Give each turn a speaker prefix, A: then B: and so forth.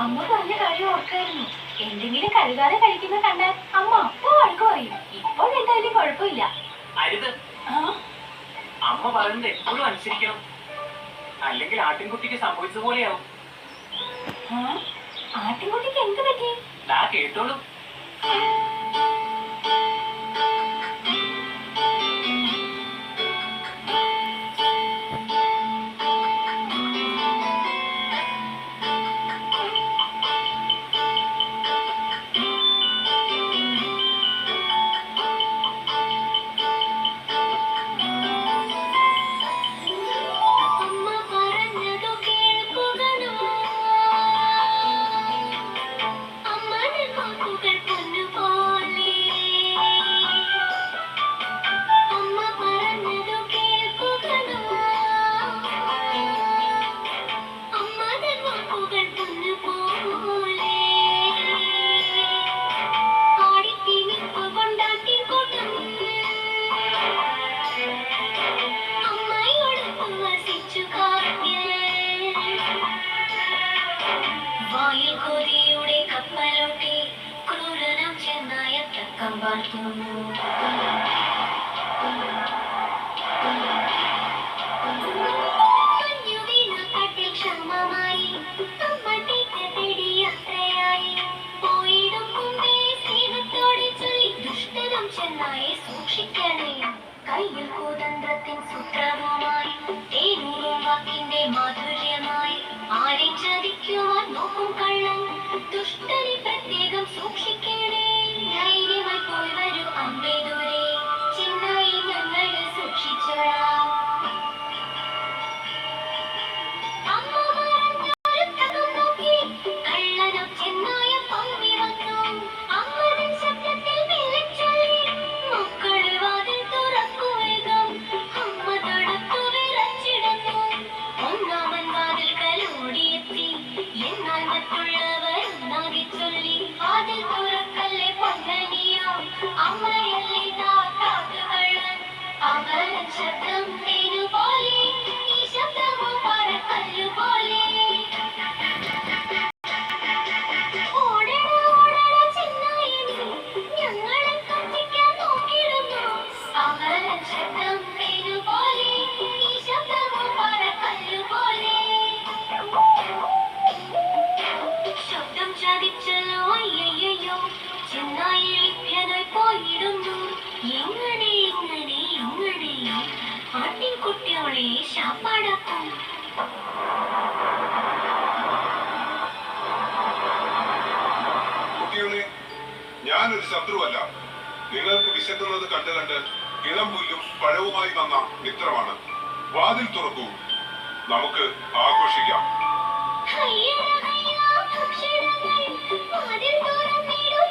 A: അമ്മ പറഞ്ഞ കാര്യം ഓർക്കായിരുന്നു. എന്തെങ്കിലും കഴുകാതെ കഴിക്കുന്ന കണ്ടാൽ അമ്മ അപ്പൊ വഴക്ക് പറയും. ഇപ്പോൾ എന്തായാലും കുഴപ്പമില്ല.
B: അമ്മ പറയുന്നത് എപ്പോഴും അനുസരിക്കണം. അല്ലെങ്കിൽ ആട്ടിൻകുട്ടിക്ക് സംഭവിച്ചതുപോലെയാവും.
A: ആട്ടിൻകുട്ടിക്ക് എന്ത് പറ്റി?
B: കേട്ടോളൂ.
A: വായിൽ കൊതിയുടെ കപ്പലോട്ടി ക്രൂരനം ചെന്നായ തക്കം പാർത്തുന്നു ചെന്നായെ സൂക്ഷിക്കണേ. കയ്യിൽ കൂതന്ത്രത്തിൻ സൂത്രവുമായി തേനൂറും വാക്കിന്റെ ആരെ ചതിക്കുവാൻ നോക്കും കള്ളൻ. ദുഷ്ടനെ പ്രത്യേകം സൂക്ഷിക്കണേ ചതിച്ചല്ലോ അയ്യയ്യോ ചെന്നായി ലഭ്യനായി പോയിടുന്നു. എങ്ങനെ എങ്ങനെ എങ്ങനെ? ആട്ടിൻകുട്ടികളെ ശാപ്പാടാക്കും.
C: ഞാനൊരു ശത്രുവല്ല. നിങ്ങൾക്ക് വിശക്കുന്നത് കണ്ട് കണ്ട് ഇളം പുല്ലും പഴവുമായി വന്ന മിത്രമാണ്. വാതിൽ തുറക്കൂ. നമുക്ക് ആഘോഷിക്കാം.
A: ഹയ്യാ ഭക്ഷണങ്ങൾ വാതിൽ